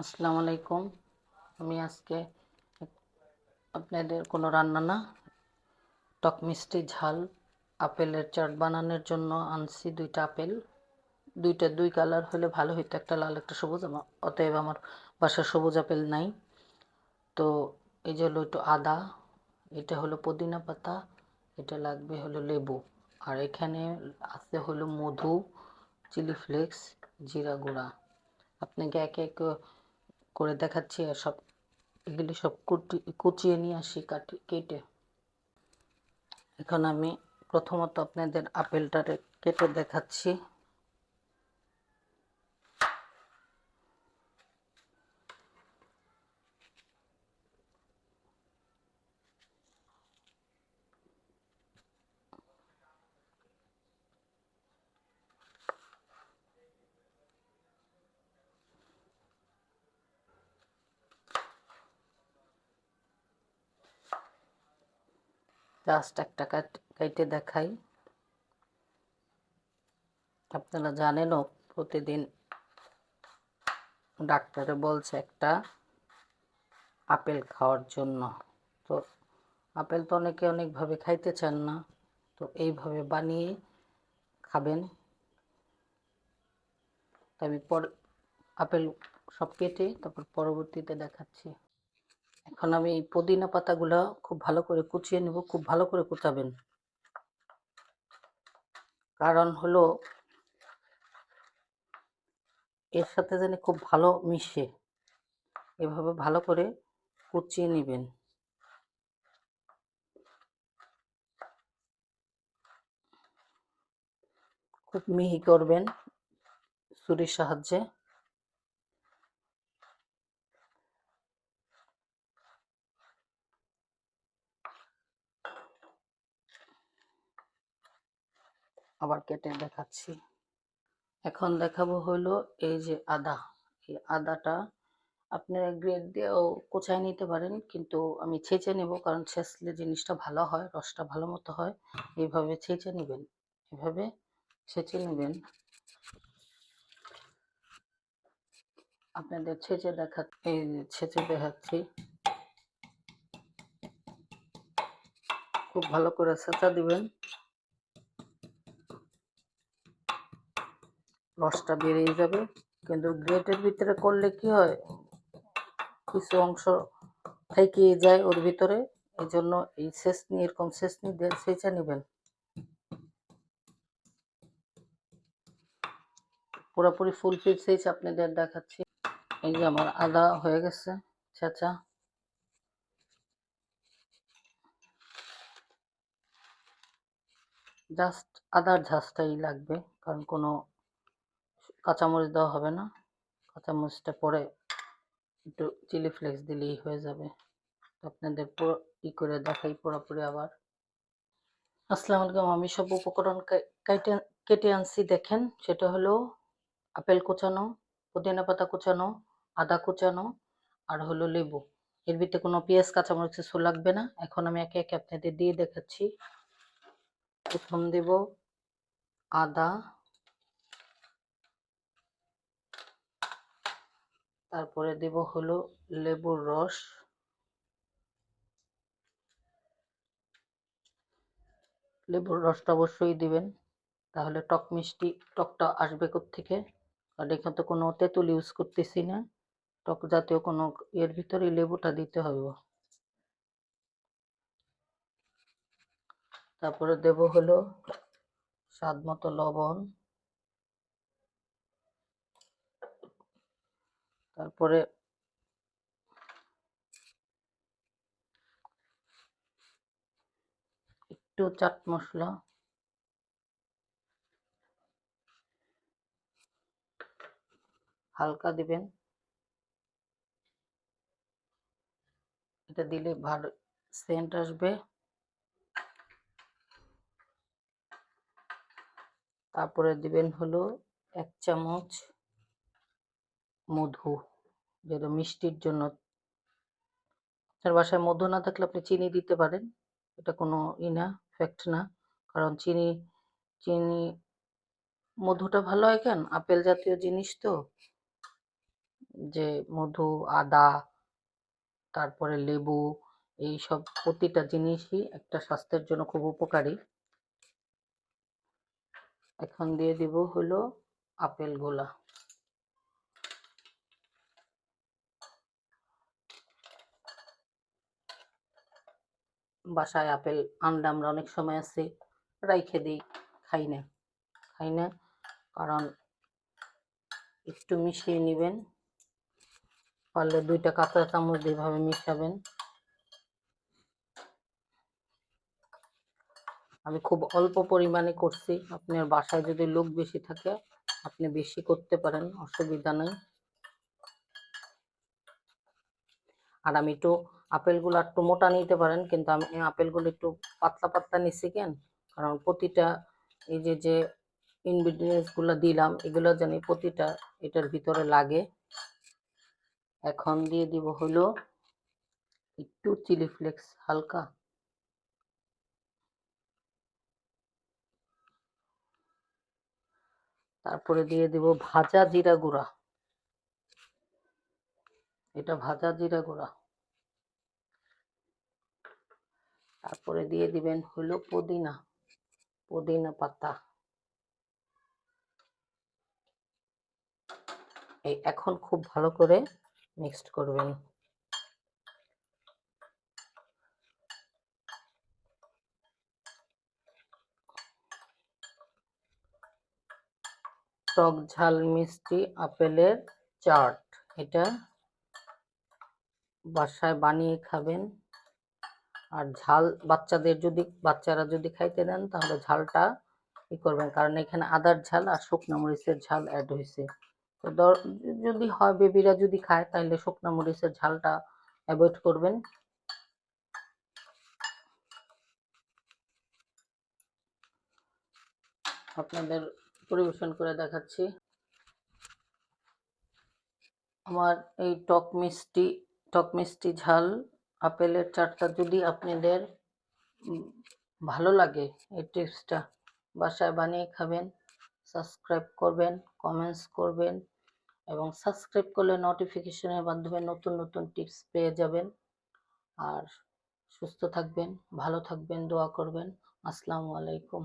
আসসালামু আলাইকুম। আমি আজকে আপনাদের কোনো রান্না না, টক মিষ্টি ঝাল, আপেলের চাট বানানোর জন্য আনছি দুইটা আপেল। দুইটা দুই কালার হলে ভালো হইতো, একটা লাল, একটা সবুজ। অতএব আমার বাসায় সবুজ আপেল নাই। তো এই যে হলো একটু আদা, এটা হলো পুদিনা পাতা, এটা লাগবে হলো লেবু। আর এখানে আছে হলো মধু, চিলি ফ্লেক্স, জিরা গুঁড়া। আপনাকে একে এক করে দেখাচ্ছি আর সব এগুলি সব কুটি, কুচিয়ে নিয়ে আসি কাটি, কেটে। এখন আমি প্রথমত আপনাদের আপেলটারে কেটে দেখাচ্ছি। জাস্ট একটা কাট- দেখাই। আপনারা জানেনও, প্রতিদিন ডাক্তারে বলছে একটা আপেল খাওয়ার জন্য। তো আপেল তো অনেকে অনেকভাবে খাইতে চান না। তো এইভাবে বানিয়ে খাবেন। আমি পর, আপেল সব কেটে তারপর পরবর্তীতে দেখাচ্ছি। এখন আমি পুদিনা পাতাগুলো খুব ভালো করে কুচিয়ে নেব, খুব ভালো করে কুচাবেন। কারণ হলো এর সাথে যেন খুব ভালো মিশে, এভাবে ভালো করে কুচিয়ে নেবেন। খুব মিহি করবেন ছুরির সাহায্যে। আবার কেটে দেখাচ্ছি। এখন দেখাবো হলো এই যে আদা। এই আদাটা আপনারা গ্রেড দিয়েও কোচায় নিতে পারেন, কিন্তু আমি ছেঁচে নেব কারণ ছেঁচলে জিনিসটা ভালো হয়, রসটা ভালো মতো হয়। এইভাবে ছেঁচে নেবেন এভাবে ছেঁচে নেবেন। আপনাদের ছেঁচে দেখা, এই ছেঁচে দেখাচ্ছি। খুব ভালো করে ছেঁচা দিবেন। রসটা বেরিয়ে যাবে। কিন্তু গ্রেটের ভিতরে করলে কি হয়? কিছু অংশ থেকে যায় ওর ভিতরে। এই জন্য এই শেষনি, এরকম শেষনি সেচে নেবেন। পুরোপুরি ফুল ফিট সাইজ আপনাদের দেখাচ্ছি। এই যে আমার আদা হয়ে গেছে ছেঁচা জাস্ট আদার ঝাঁসটাই লাগবে, কারণ কোনো কাঁচামরিচ দেওয়া হবে না। কাঁচামরিচটা পরে একটু চিলি ফ্লেক্স দিলেই হয়ে যাবে। আপনাদের পুরো ই করে দেখাই পুরোপুরি আবার। আসসালামু আলাইকুম, আমি সব উপকরণ কেটে আনছি দেখেন। সেটা হলো আপেল কুচানো, পুদিনা পাতা কুচানো, আদা কুচানো আর হলো লেবু। এর ভিতরে কোনো পেঁয়াজ, কাঁচামরিচ, কিছু লাগবে না। এখন আমি একে একে আপনাদের দিয়ে দেখাচ্ছি। প্রথম দেব আদা তারপরে দেব হলো লেবুর রস। লেবুর রসটা অবশ্যই দিবেন। তাহলে টক মিষ্টি, টকটা আসবে থেকে আর এখানে তো কোনো তেঁতুল ইউজ করতেছি না। টক জাতীয় কোনো এর ভিতরে লেবুটা দিতে হবে। তারপরে দেব হলো স্বাদ মতো লবণ। তারপরে একটু চাট মশলা। হালকা দিবেন। এটা দিলে ভালো সেন্ট আসবে। তারপরে দিবেন হলো এক চামচ মধু। যেটা মিষ্টির জন্য। আপনার বাসায় মধু না থাকলে আপনি চিনি দিতে পারেন। এটা কোনো ই না ফ্যাক্ট না। কারণ চিনি চিনি, মধুটা ভালো হয় কেন? আপেল জাতীয় জিনিস তো। যে মধু, আদা, তারপরে লেবু, এই সব প্রতিটা জিনিসই একটা স্বাস্থ্যের জন্য খুব উপকারী। এখন দিয়ে দিব হলো আপেল বাসায় আপেল আনলে আমরা অনেক সময় আছে, রাইখে দিই, খাই না খাই না, কারণ একটু মিশিয়ে নেবেন, পারলে দুইটা কাঁচা চামচ দিয়ে এভাবে মিশাবেন। আমি খুব অল্প পরিমাণে করছি, আপনার বাসায় যদি লোক বেশি থাকে, আপনি বেশি করতে পারেন, অসুবিধা নেই। আর আমি একটু আপেলগুলো একটু মোটা নিতে পারেন, কিন্তু আমি আপেলগুলো একটু পাতলা পাতলা নিচ্ছি কেন? কারণ প্রতিটা এই যে যে ইনগ্রিডিয়েন্টসগুলো দিলাম, এগুলো জানি প্রতিটা এটার ভিতরে লাগে। এখন দিয়ে দিব হলো একটু চিলি ফ্লেক্স হালকা। তারপরে দিয়ে দিব ভাজা জিরা গুঁড়া। এটা ভাজা জিরা গুঁড়া। তারপরে দিয়ে দিবেন হলো পুদিনা পুদিনা পাতা। এই এখন খুব ভালো করে মিক্সড করবেন। টক ঝাল মিষ্টি আপেলের চাট, এটা বাসায় বানিয়ে খাবেন। আর ঝাল বাচ্চাদের যদি, বাচ্চারা যদি খাইতে দেন, তাহলে ঝালটা ই করবেন। কারণ এখানে আদার ঝাল আর শুকনো মরিচের ঝাল অ্যাড হয়েছে তো যদি হয় বেবিরা যদি খায় তাহলে শুকনো মরিচের ঝালটা অ্যাভয়েড করবেন। আপনাদের পরিবেশন করে দেখাচ্ছি। আমার এই টক মিষ্টি টক মিষ্টি ঝাল আপেলের চাটটা যদি আপনাদের ভালো লাগে, এই টিপসটা বাসায় বানিয়ে খাবেন, সাবস্ক্রাইব করবেন, কমেন্টস করবেন এবং সাবস্ক্রাইব করলে নোটিফিকেশনের মাধ্যমে নতুন নতুন টিপস পেয়ে যাবেন। আর সুস্থ থাকবেন, ভালো থাকবেন, দোয়া করবেন। আসসালামু আলাইকুম।